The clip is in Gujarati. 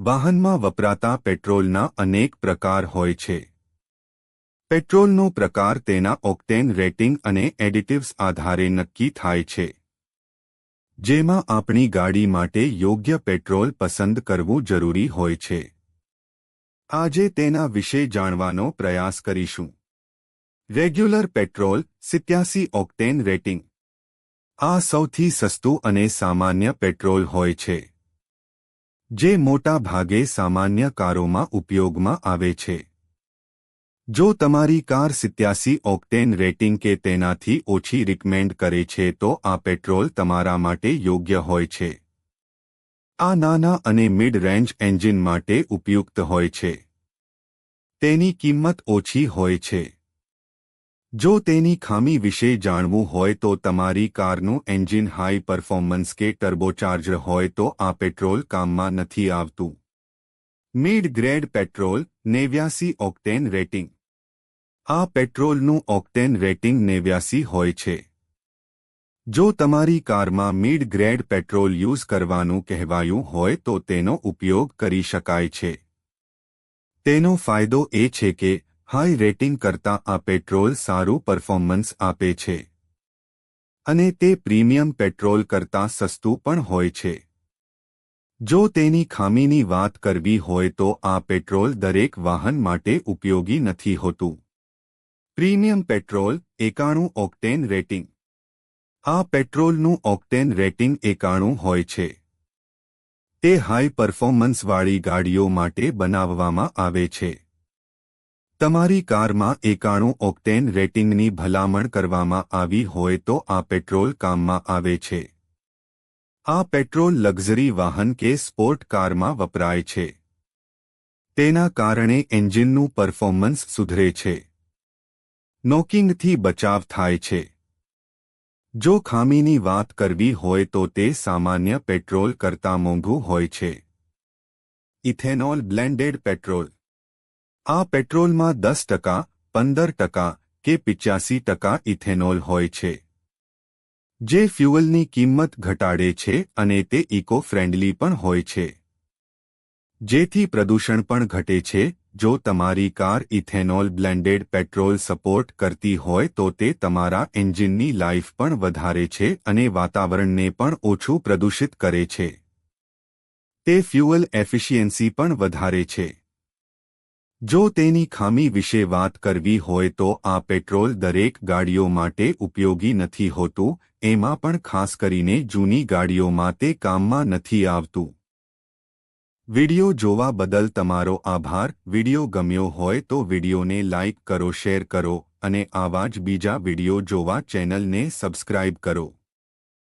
વાહનમાં વપરાતા પેટ્રોલના અનેક પ્રકાર હોય છે. પેટ્રોલનો પ્રકાર તેના ઓક્ટેન રેટિંગ અને એડિટિવ્સ આધારે નક્કી થાય છે. જેમાં આપણી ગાડી માટે યોગ્ય પેટ્રોલ પસંદ કરવું જરૂરી હોય છે. આજે તેના વિશે જાણવાનો પ્રયાસ કરીશું. રેગ્યુલર પેટ્રોલ સિત્યાસી ઓક્ટેન રેટિંગ. આ સૌથી સસ્તું અને સામાન્ય પેટ્રોલ હોય છે. જે મોટા ભાગે સામાન્ય કારોમાં ઉપયોગમાં આવે છે. જો તમારી કાર સિત્યાસી ઓક્ટેન રેટિંગ કે તેનાથી ઓછી રિકમેન્ડ કરે છે તો આ પેટ્રોલ તમારા માટે યોગ્ય હોય છે. આ નાના અને મિડ રેન્જ એન્જિન માટે ઉપયુક્ત હોય છે. તેની કિંમત ઓછી હોય છે. જો તેની ખામી વિશે જાણવું હોય તો તમારી કારનું એન્જિન હાઈ પરફોર્મન્સ કે ટર્બોચાર્જર હોય તો આ પેટ્રોલ કામમાં નથી આવતું. મિડ ગ્રેડ પેટ્રોલ, નેવ્યાસી ઓક્ટેન રેટિંગ. આ પેટ્રોલનું ઓક્ટેન રેટિંગ નેવ્યાસી હોય છે. જો તમારી કારમાં મિડ ગ્રેડ પેટ્રોલ યુઝ કરવાનું કહેવાયું હોય તો તેનો ઉપયોગ કરી શકાય છે. તેનો ફાયદો એ છે કે હાઈ રેટિંગ કરતાં આ પેટ્રોલ સારું પરફોર્મન્સ આપે છે. અને તે પ્રીમિયમ પેટ્રોલ કરતાં સસ્તું પણ હોય છે. જો તેની ખામીની વાત કરવી હોય તો આ પેટ્રોલ દરેક વાહન માટે ઉપયોગી નથી હોતું. પ્રીમિયમ પેટ્રોલ એકાણું ઓક્ટેન રેટિંગ. આ પેટ્રોલનું ઓક્ટેન રેટિંગ એકાણું હોય છે. તે હાઈ પરફોર્મન્સવાળી ગાડીઓ માટે બનાવવામાં આવે છે. તમારી કારમાં એકાણું ઓક્ટેન રેટિંગની ભલામણ કરવામાં આવી હોય તો આ પેટ્રોલ કામમાં આવે છે. આ પેટ્રોલ લક્ઝરી વાહન કે સ્પોર્ટ કારમાં વપરાય છે. તેના કારણે એન્જિનનું પરફોર્મન્સ સુધરે છે. નોકિંગથી બચાવ થાય છે. જો ખામીની વાત કરવી હોય તો તે સામાન્ય પેટ્રોલ કરતાં મોંઘું હોય છે. ઇથેનોલ બ્લેન્ડેડ પેટ્રોલ આ પેટ્રોલમાં દસ ટકા, પંદર ટકા કે પિચ્યાસી ટકા ઇથેનોલ હોય છે. જે ફ્યુઅલની કિંમત ઘટાડે છે અને તે ઇકો ફ્રેન્ડલી પણ હોય છે. જેથી પ્રદૂષણ પણ ઘટે છે. જો તમારી car ethanol blended petrol support કરતી હોય તો તે તમારા એન્જિનની લાઈફ પણ વધારે છે અને વાતાવરણને પણ ઓછું પ્રદૂષિત કરે છે. તે ફ્યુઅલ એફિશિયન્સી પણ વધારે છે. જો તેની ખામી વિશે વાત કરવી હોય તો આ પેટ્રોલ દરેક ગાડીઓ માટે ઉપયોગી નથી હોતું, એમાં પણ ખાસ કરીને જૂની ગાડીઓમાં તે કામમાં નથી આવતું. વિડિયો જોવા બદલ તમારો આભાર. વિડિયો ગમ્યો હોય તો વિડિયોને લાઇક કરો, શેર કરો અને આવા જ બીજા વિડિયો જોવા ચેનલને સબસ્ક્રાઇબ કરો.